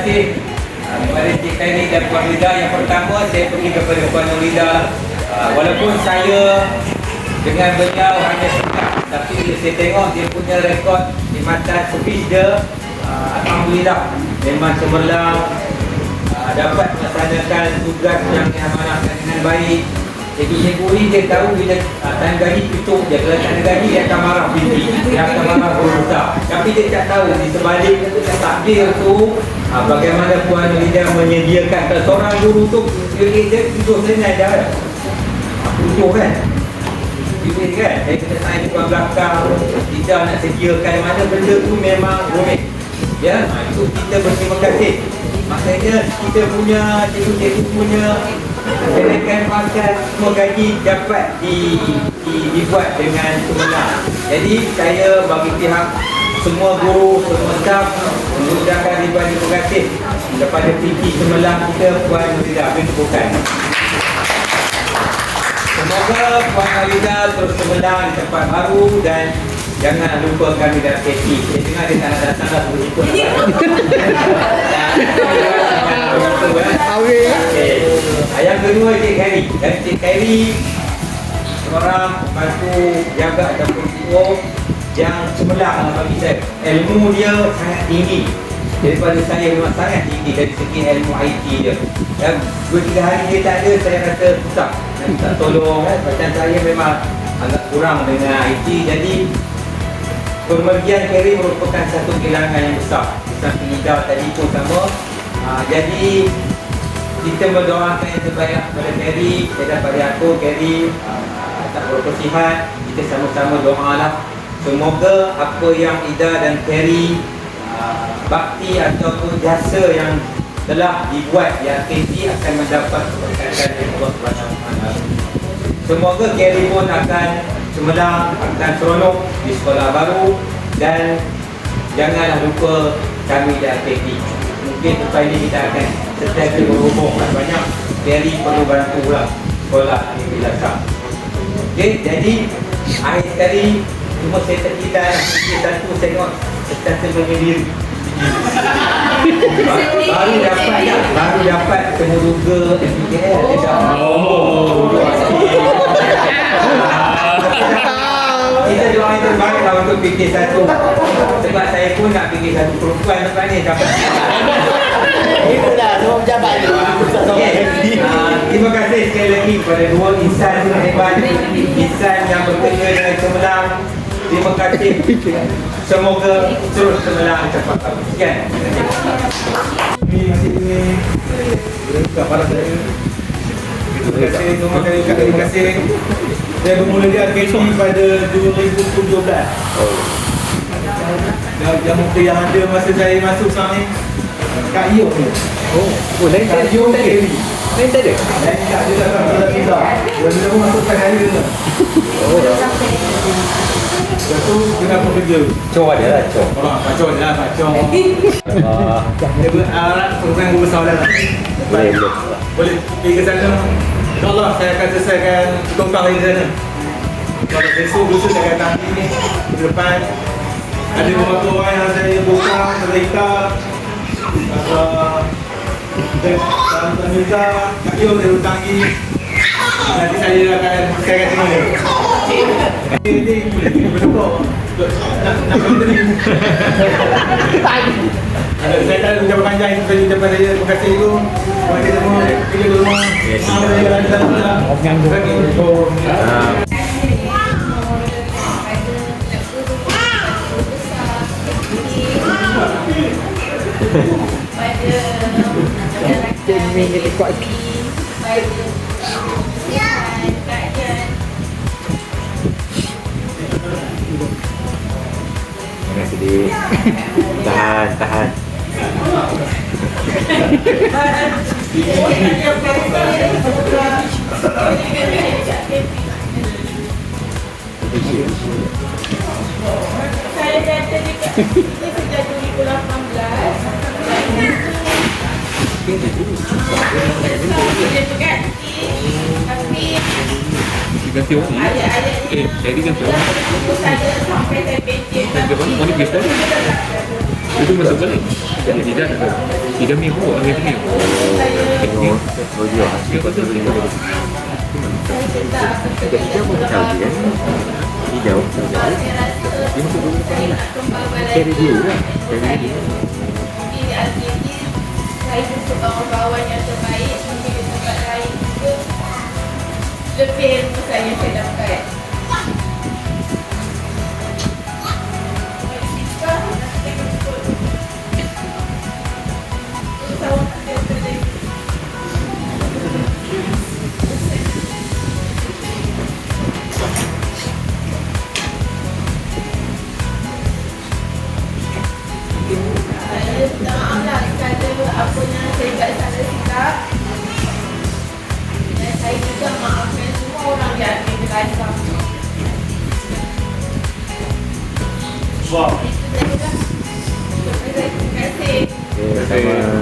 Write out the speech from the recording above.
kasih uh, kepada Encik Khairi dan Puan Rida. Yang pertama, saya pergi kepada Puan Rida. Uh, walaupun saya dengan beliau hanya sekat, tapi saya tengok dia punya rekod di mata speech dia, uh, Alhamdulillah, memang cemerlang, dapat melaksanakan tugas yang diamanahkan dengan baik. Cikgu-cikgu ni dia tahu bila uh, time gaji tutup dia. Kalau tak ada gaji dia akan marah tinggi Dia akan marah berusaha Tapi dia tak tahu di sebalik takdir tu uh, Bagaimana Puan Lidah menyediakan. Kalau seorang guru tu Dia, dia tutup senai dah Tutup kan? Duit kan? Saya kena sign depan belakang. Kita nak sediakan mana benda tu memang rumit Ya, ha, itu kita berterima kasih. Maksudnya kita punya cikgu-cikgu punya kenaikan pangkat semua gaji dapat di, di, dibuat dengan sebenar. Jadi saya bagi pihak semua guru, semua staf mengucapkan ribuan terima kasih kepada PT Semelang kita Puan Nurida bin Bukan. Semoga Puan Nurida terus semelang di tempat baru dan Jangan lupa kami dah safety. Saya dengar dia tak nak datang dah suruh Okey. Yang kedua Cik Khairi. Dan Cik Khairi seorang bantu jaga ataupun CEO yang cemerlang lah bagi saya. Ilmu dia sangat tinggi. Daripada saya memang sangat tinggi dari segi ilmu IT dia. Dan dua tiga hari dia tak ada, saya rasa susah. Dan tak tolong kan. Macam saya memang agak kurang dengan IT. Jadi Pemergian Kerry merupakan satu kehilangan yang besar. Ustaz Penida tadi pun sama. Uh, jadi kita berdoakan yang terbaik kepada Kerry. Saya daripada aku, Kerry uh, tak sihat. Kita sama-sama doa lah. Semoga apa yang Ida dan Kerry uh, bakti ataupun jasa yang telah dibuat yang Kerry akan mendapat keberkatan dari Allah SWT. Semoga Kerry pun akan cemerlang, akan seronok di sekolah baru dan janganlah lupa kami di AKP. Mungkin lepas ini kita akan setiap berhubung. Banyak Kerry perlu bantu lah sekolah di belakang. Okay, jadi akhir sekali cuma saya terkita satu saya tengok setiap menyendiri. baru dapat baru dapat temuruga MPKL dia dah oh. Kita doa yang terbaik lah untuk PK1 sebab saya pun nak PK1 perempuan tempat ni dapat Semua pejabat ni. Uh, terima kasih sekali lagi kepada dua insan yang hebat Insan yang bekerja dengan cemerlang. Terima kasih. Semoga terus cemerlang cepat Sekian. Ini masih ini Bukan para saya Terima kasih. Terima kasih. Terima kasih. Saya bermula di RKT pada 2017 Dan yang muka yang ada masa saya masuk sekarang ni Kak ni Oh, oh lain tak Kak ada. Iyo Kerry Lain tak ada. Dan tak dia datang pada kita Dan dia pun masuk sekali dia. Oh. Lepas tu kita pun kerja. Dia lah coba Orang kacau je lah kacau uh, Dia beralat program guru besar dah Boleh boleh. Boleh pergi ke sana. InsyaAllah saya akan selesaikan tukang di sana. Kalau besok lusa saya akan ni depan Ada beberapa orang yang saya buka Cerita Dan Tanita Kak Yo saya tanggi Nanti saya akan akan tengok dia Ini berhenti saya tak ada ucapan panjang itu saja ucapan saya terima kasih itu terima kasih semua di rumah maaf saya jalan jalan terima kasih Cik Min dia kuat. Terima kasih Dik Tahan, tahan Saya kata Dia tu Ganti orang ni. Eh, jadi ganti orang. Ganti orang. Oh, ni Kristen. Itu masuk balik. Jadi tidak ada. Tiga minggu, hari ni. Saya Oh, oh dia. Dia kata tiga minggu. saya cerita apa Tiga tiga pun tahu dia. Hijau. Saya rasa Dia masuk dulu depan lah. kembang balai Carry dia lah. Carry dia. Kawan-kawan yang terbaik Mungkin di tempat lain juga. Lebih ilmu saya saya dapat apa yang saya buat salah silap Dan saya juga maafkan semua orang yang ada di Wow. Itu saja lah Terima kasih Okay, sama.